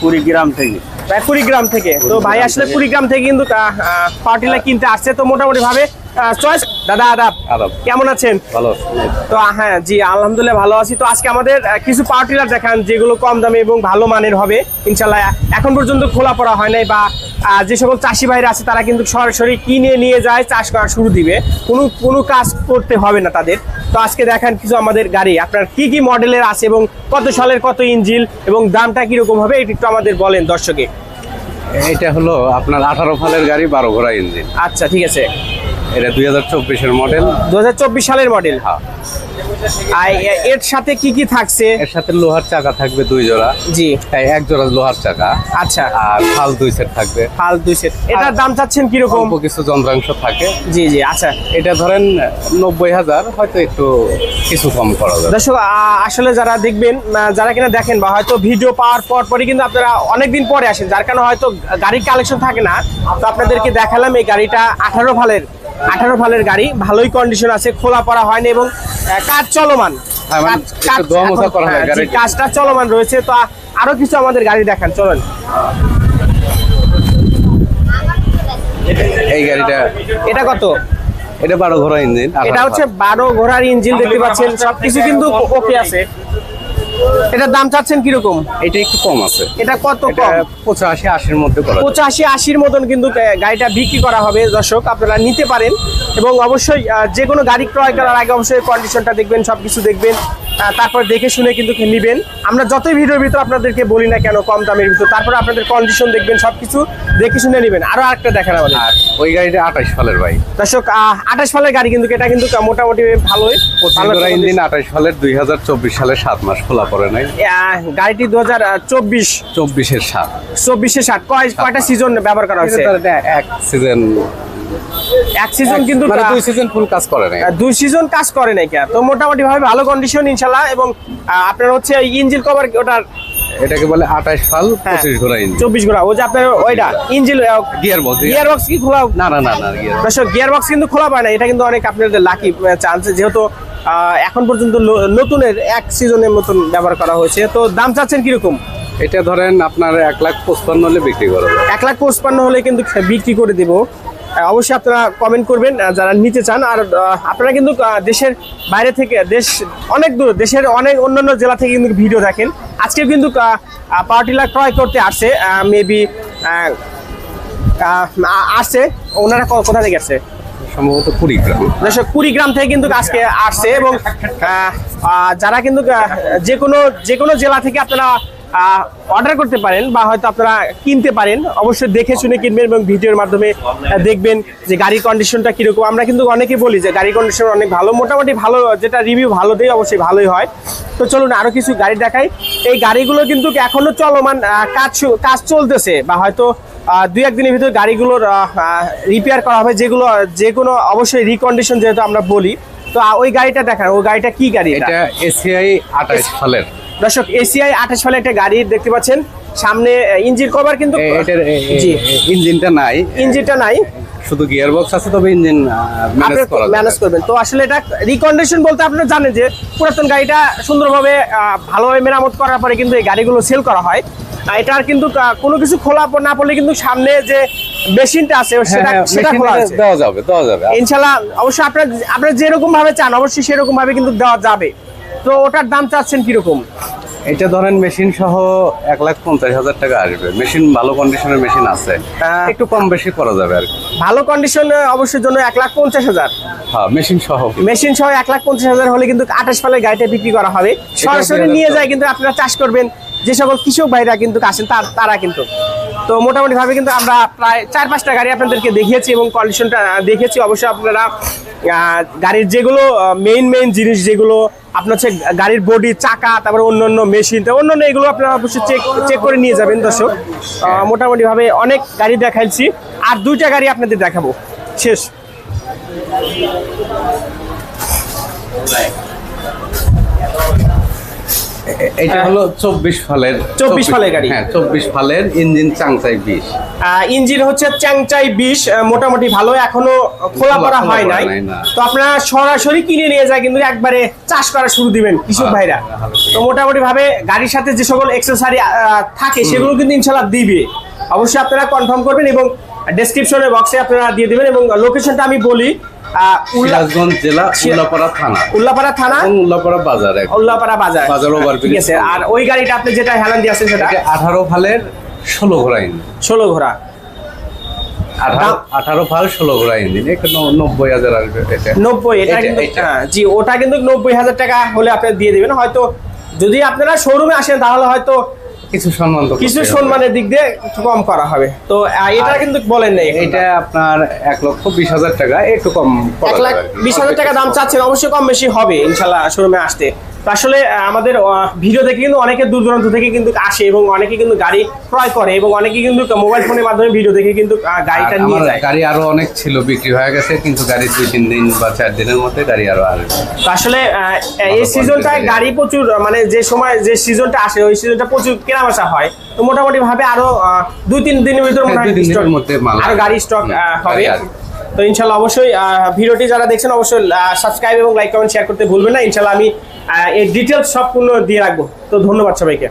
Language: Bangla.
কুড়িগ্রাম থেকে। প্রায় কুড়িগ্রাম থেকে। তো ভাই আসলে কুড়িগ্রাম থেকে কিন্তু পার্টিলা কিনতে আসছে। তো মোটামুটি ভাবে চয়েস দাদা আদাব। কেমন আছেন? ভালো তো হ্যাঁ জি আলহামদুলিল্লাহ ভালো আছি। তো আজকে আমাদের কিছু দেখান যেগুলো কম দামে এবং ভালো মানের হবে। ইনশাল্লাহ এখন পর্যন্ত খোলা পড়া হয় নাই বা যে সকল চাষি ভাইরা আছে তারা কিন্তু সরাসরি কিনে নিয়ে যায় চাষ করা শুরু দিবে। কোনো কোনো কাজ করতে হবে না তাদের। তো আজকে দেখান কিছু আমাদের গাড়ি। আপনার কি কি মডেলের আছে এবং কত সালের কত ইঞ্জিল এবং দামটা কীরকম হবে এটা একটু আমাদের বলেন দর্শকে। এটা হলো আপনার আঠারো ফালের গাড়ি বারো ঘোড়া ইঞ্জিন। আচ্ছা ঠিক আছে। এটা দুই হাজার চব্বিশের মডেল। দু হাজার চব্বিশ সালের মডেল। হ্যাঁ। আর এর সাথে কি কি থাকছে? এর সাথে লোহার চাকা থাকবে দুই জোড়া। জি। এক জোড়া লোহার চাকা। আচ্ছা। আর ফাল দুই সেট থাকবে। ফাল দুই সেট এটার দাম চাচ্ছেন কীরকম? অল্প কিছু যন্ত্রাংশ থাকে। জি জি আচ্ছা। এটা ধরেন নব্বই হাজার হয়তো একটু কিছু কম করা যাবে। দর্শক আসলে যারা দেখবেন যারা কিনা দেখেন বা হয়তো ভিডিও পাওয়ার পর পরই কিন্তু আপনারা অনেকদিন পরে আসেন যার কারণে হয়তো গাড়ির কালেকশন থাকে না। তো আপনাদেরকে দেখালাম এই গাড়িটা আঠারো ফালের আঠারো ফালের গাড়ি ভালোই কন্ডিশন আছে খোলা পড়া হয়নি এবং কাজ চলমান। হ্যাঁ, মানে হয়। কাজটা চলমান রয়েছে তো আরও কিছু আমাদের গাড়ি দেখান চলেন। এই গাড়িটা এটা কত? এটা বারো ঘোড়া ইঞ্জিন এটা হচ্ছে বারো ঘোড়ার ইঞ্জিন দেখতে পাচ্ছেন সবকিছু কিন্তু ওকে আছে। এটার দাম চাচ্ছেন কীরকম? এটা একটু কম আছে। এটা কত কম? পঁচাশি আশির মধ্যে। পঁচাশি আশির মতন কিন্তু গাড়িটা বিক্রি করা হবে। দর্শক আপনারা নিতে পারেন। এবং অবশ্যই যে কোনো গাড়ি ক্রয় করার আগে অবশ্যই কন্ডিশনটা দেখবেন সব কিছু দেখবেন তারপর দেখে শুনে কিন্তু নেবেন। আমরা যতই ভিডিওর ভিতর আপনাদেরকে বলি না কেন কম দামের ভিতর তারপর আপনাদের কন্ডিশন দেখবেন সব কিছু দেখে শুনে নেবেন। আরও আরেকটা দেখান আমাদের। ওই গাড়িটা আঠাশ ফালের ভাই। দর্শক আঠাশ ফালের গাড়ি কিন্তু এটা কিন্তু মোটামুটি ভালোই। ইঞ্জিন আঠাশ ফালের দুই হাজার চব্বিশ সালের সাত মাস খোলা পড়ে নাই। গাড়িটি দু হাজার চব্বিশ। চব্বিশের সাত। চব্বিশে ষাট কয় কয়টা সিজন ব্যবহার করা হয়েছে? এক সিজন এক সিজন কিন্তু মানে দুই সিজন ফুল কাজ করে নাই। দুই সিজন কাজ করে নাই তো মোটামুটি ভাবে ভালো কন্ডিশন ইনশাল্লাহ এবং আপনার হচ্ছে ইঞ্জিন কভার ওটার এটাকে বলে আঠাশ ফাল হ্যাঁ। পঁচিশ ঘোড়া ইঞ্জিন চব্বিশ ঘোড়া। ওই যে আপনার ওইটা engine gear box gear box কি খোলা না না না না গিয়ার বক্স কিন্তু খোলা পায় না। এটা কিন্তু অনেক আপনাদের লাকি চান্স যেহেতু এখন পর্যন্ত নতুনের এক সিজনের মতন ব্যবহার করা হয়েছে। তো দাম চাচ্ছেন কীরকম? এটা ধরেন আপনার এক লাখ পঁচপান্ন হলে বিক্রি করা যাবে। এক লাখ পঁচপান্ন হলে কিন্তু বিক্রি করে দিব। অবশ্যই আপনারা কমেন্ট করবেন যারা নিতে চান। আর আপনারা কিন্তু দেশের বাইরে থেকে দেশ অনেক দূর দেশের অনেক অন্যান্য জেলা থেকে কিন্তু ভিডিও দেখেন। আজকে কিন্তু পার্টিলা ক্রয় করতে আসছে মেবি আসছে। ওনারা কোথা থেকে আসছে? সম্ভবত কুড়িগ্রাম। কুড়িগ্রাম থেকে কিন্তু আজকে আসছে এবং যারা কিন্তু যে কোনো যে কোনো জেলা থেকে আপনারা অর্ডার করতে পারেন বা হয়তো আপনারা কিনতে পারেন। অবশ্যই দেখে শুনে কিনবেন এবং ভিডিওর মাধ্যমে দেখবেন যে গাড়ির কন্ডিশনটা কীরকম। আমরা কিন্তু অনেকে বলি যে গাড়ির কন্ডিশন অনেক ভালো। মোটামুটি ভালো, যেটা রিভিউ ভালো দেয়, অবশ্যই ভালোই হয়। তো চলুন আরও কিছু গাড়ি দেখাই। এই গাড়িগুলো কিন্তু এখনও চলমান কাজ কাজ চলতেছে বা হয়তো দুই একদিনের ভিতরে গাড়িগুলোর রিপেয়ার করা হবে। যেগুলো যে কোনো অবশ্যই রিকন্ডিশন যেহেতু আমরা বলি। তো ওই গাড়িটা দেখান। ওই গাড়িটা কি গাড়ি? এটা এটা এসিআই আঠাশ ফালের দর্শক এসিআই আঠাশ সালে একটা গাড়ি দেখতে পাচ্ছেন। সামনে ইঞ্জিন কভার কিন্তু ইঞ্জিনটা নাই। ইঞ্জিনটা নাই। শুধু গিয়ার বক্স আছে তবে ইঞ্জিন ম্যানেজ করবেন। তো আসলে এটা রিকন্ডিশন বলতে আপনারা জানেন যে পুরাতন গাড়িটা সুন্দরভাবে ভালোভাবে মেরামত করার পরে কিন্তু এই গাড়িগুলো সেল করা হয়। এটার কিন্তু কোনো কিছু খোলা না পড়লে কিন্তু সামনে যে মেশিনটা আছে হ্যাঁ, সেটা হ্যাঁ, সেটা খোলা আছে। দেওয়া যাবে দেওয়া যাবে। ইনশাল্লাহ অবশ্যই আপনার আপনারা যেরকম ভাবে চান অবশ্যই সেরকম ভাবে কিন্তু দেওয়া যাবে। তো ওটার দাম চাচ্ছেন কীরকম? এটা ধরেন মেশিন সহ এক লাখ পঞ্চাশ হাজার টাকা আসবে। মেশিন ভালো কন্ডিশনের মেশিন আছে। একটু কম বেশি করা যাবে আর কি। ভালো কন্ডিশন অবশ্যই জন্য এক লাখ পঞ্চাশ হাজার। হ্যাঁ মেশিন সহ। মেশিন সহ এক লাখ পঞ্চাশ হাজার হলে কিন্তু আঠাশ ফালের গাড়িটা বিক্রি করা হবে। সরাসরি নিয়ে যায় কিন্তু আপনারা চাষ করবেন। যে সকল কৃষক ভাইরা কিন্তু আসেন তার- তারা কিন্তু। তো মোটামুটি ভাবে কিন্তু আমরা প্রায় চার পাঁচটা গাড়ি আপনাদেরকে দেখিয়েছি এবং কন্ডিশনটা দেখেছি। অবশ্যই আপনারা গাড়ির যেগুলো মেইন মেইন জিনিস যেগুলো আপনার হচ্ছে গাড়ির বডি চাকা তারপরে অন্যান্য মেশিন তো অন্যান্য এগুলো আপনারা অবশ্যই চেক চেক করে নিয়ে যাবেন দর্শক। মোটামুটিভাবে অনেক গাড়ি দেখাইছি। আর দুইটা গাড়ি আপনাদের দেখাবো। শেষ। এটা হলো চব্বিশ ফালের 24 ফালের গাড়ি। হ্যাঁ চব্বিশ ফালের ইঞ্জিন চাংচাই বিশ। ইঞ্জিন হচ্ছে চ্যাংচাই বিশ মোটামুটি ভালো এখনও খোলা করা হয় নাই। তো আপনারা সরাসরি কিনে নিয়ে যায় কিন্তু একবারে চাষ করা শুরু দিবেন কৃষক ভাইরা। তো মোটামুটি ভাবে গাড়ির সাথে যে সকল এক্সেসরি থাকে সেগুলো কিন্তু ইনশাল্লাহ দিবে। অবশ্যই আপনারা কনফার্ম করবেন এবং ডেসক্রিপশনের বক্সে আপনারা দিয়ে দিবেন এবং লোকেশনটা আমি বলি সিরাজগঞ্জ জেলা উল্লাপাড়া থানা। উল্লাপাড়া থানা? উল্লাপাড়া বাজার উল্লাপাড়া বাজার। বাজার ঠিক আছে আর ওই গাড়িটা আপনি যেটা হেলান দিয়ে আছেন সেটা? আঠারো ফালের ষোলো ঘোড়া ইঞ্জিন। ষোলো ঘোড়া। আঠারো ফাল ষোলো ঘোড়া ইঞ্জিন। এখানে নব্বই হাজার আসবে নব্বই এটা। হ্যাঁ, জি ওটা কিন্তু নব্বই হাজার টাকা হলে আপনি দিয়ে দিবেন। হয়তো যদি আপনারা শোরুমে আসেন তাহলে হয়তো কিছু সম্মান কিছু সম্মানের দিক দিয়ে একটু কম করা হবে। তো এটা কিন্তু বলেন নাই এটা আপনার এক লক্ষ বিশ হাজার টাকা একটু কম এক লাখ। বিশ হাজার টাকা দাম চাচ্ছেন অবশ্যই কম বেশি হবে ইনশাল্লাহ শোরুমে আসতে। তো আসলে আমাদের ভিডিও দেখে কিন্তু অনেকে দূর দূরান্ত থেকে কিন্তু আসে এবং অনেকে কিন্তু গাড়ি ক্রয় করে এবং অনেকে কিন্তু মোবাইল ফোনের মাধ্যমে ভিডিও দেখে কিন্তু গাড়িটা নিয়ে যায়। গাড়ি আরও অনেক ছিল বিক্রি হয়ে গেছে কিন্তু গাড়ি দুই তিন দিন বা চার দিনের মধ্যে গাড়ি আরও আসবে আসলে এই সিজনটায় গাড়ি প্রচুর মানে যে সময় যে সিজনটা আসে ওই সিজনটা প্রচুর কেনাবেচা হয়। তো মোটামুটি ভাবে আরও দুই তিন দিনের ভিতরে মনে হ্যাঁ, আরও গাড়ি স্টক হবে। তো ইনশাল্লাহ অবশ্যই ভিডিওটি যারা দেখছেন অবশ্যই সাবস্ক্রাইব এবং লাইক কমেন্ট শেয়ার করতে ভুলবেন না। ইনশাল্লাহ আমি এর ডিটেলস সম্পূর্ণ দিয়ে রাখব। তো ধন্যবাদ সবাইকে।